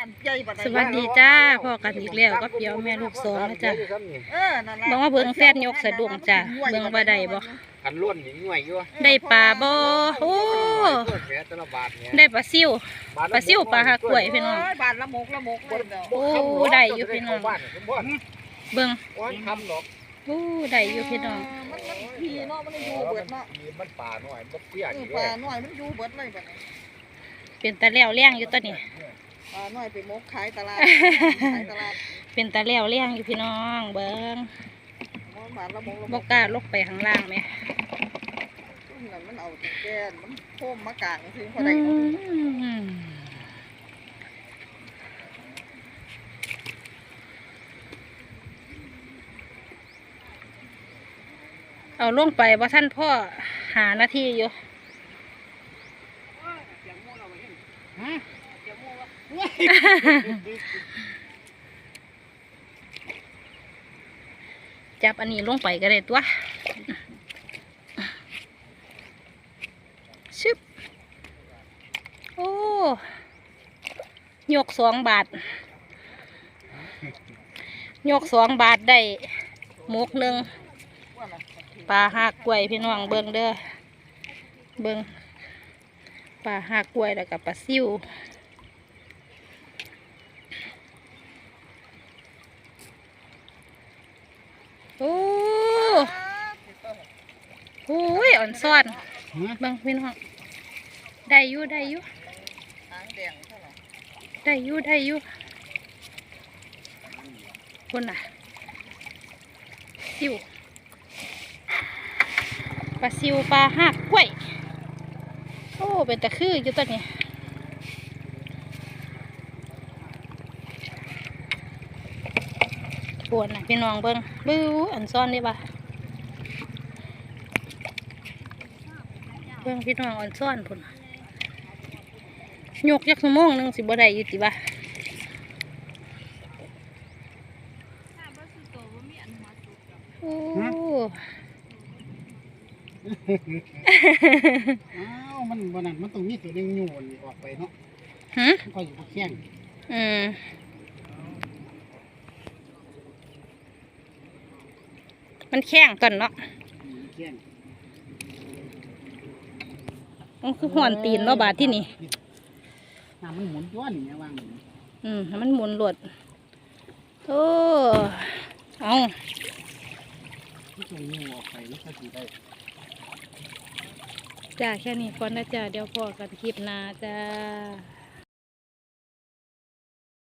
สวัสดีจ้าพ่อกันอีกแล้วกับเปียวแม่ลูกสองนะจ้ะเออนั่นล่ะบอกว่าเบิ่งแฟนยกสะดุ้งจ้ะเบิ่งว่าได้บ่คันล้วนหนิงหน่วยอยู่ได้ปลาบ่โอ้แผลตะละบาทเนี่ยได้ปลาซิวปลาซิ่วปลาหากล้วยพี่น้องโยบาทละหมกละหมกเลยเด้อโอ้ได้อยู่พี่น้องบ้านสมบูรณ์เบิ่งโอ้ยทำดอกโอ้ได้อยู่พี่น้องมันมันพี่เนาะมันอยู่เบิดเนาะมันป่าหน่อยมันเปี้ยเอนี่อด้ปวลายหน่อยมันอยู่เบิดเลยบัดนี้เป็นตาแล้วเลี้ยงอยู่ตัวนี้ ปลาหน่อยไปหมกขายตลาดขายตลาดเป็นตาแล้วเลี้ยงอยู่พี่น้องเบิ่งบาทละหมกละหมบ่กกล้าลงไปข้างล่างแหมนั่นมันเอาแต่แกนมันโค้มมากลางซื้อพออืได้เนาะมเอาลงไปว่าท่านพ่อหาหน้าที่อยู่ จับอันนี้ลงไปก็ได้ตัวชึบโอ้ยกสองบาทยกสองบาทได้หมกหนึ่งปลาหักกล้วยพี่น้องเบิ่งเด้อเบิ่งปลาหักกล้วยแล้วกับปลาซิ่ว โอ้โหยอ่อนซ่อนบิ่งพี่น้องได้อยู่ได้อยู่ได้อยู่ได้อยู่คนน่ะซิวปลาซิวปลาหักกล้วย โอ้ เป็นตะคืออยู่ตัวนี้ ปวดนะพี่น้องเบิ้งบิ้วอันซ่อนได้ปะเบิ้งพี่น้องอันซ่อนพุ่นน่ะยกยักสมองหนึงสิบ่ได้อยู่ติบะโอ้อ้าวมันบนันมันต้องมีตัวหนึงโยนออกไปเนาะหืมมันก็อยู่บนแข้งอืม มันแข้งก่อนเนาะอยู่บนแข้งมันคือห่อนตีนเนาะบาดที่นี่น้ำมันหมุนย้อนเนี่ยวางอืมให้มันหมุนหลวดโอ้เอาที่ตัวโยออกไปมันก็สิได้จ้าแค่นี้ก่อนนะจ้าเดี๋ยวพอกันคลิปหน้าจ้า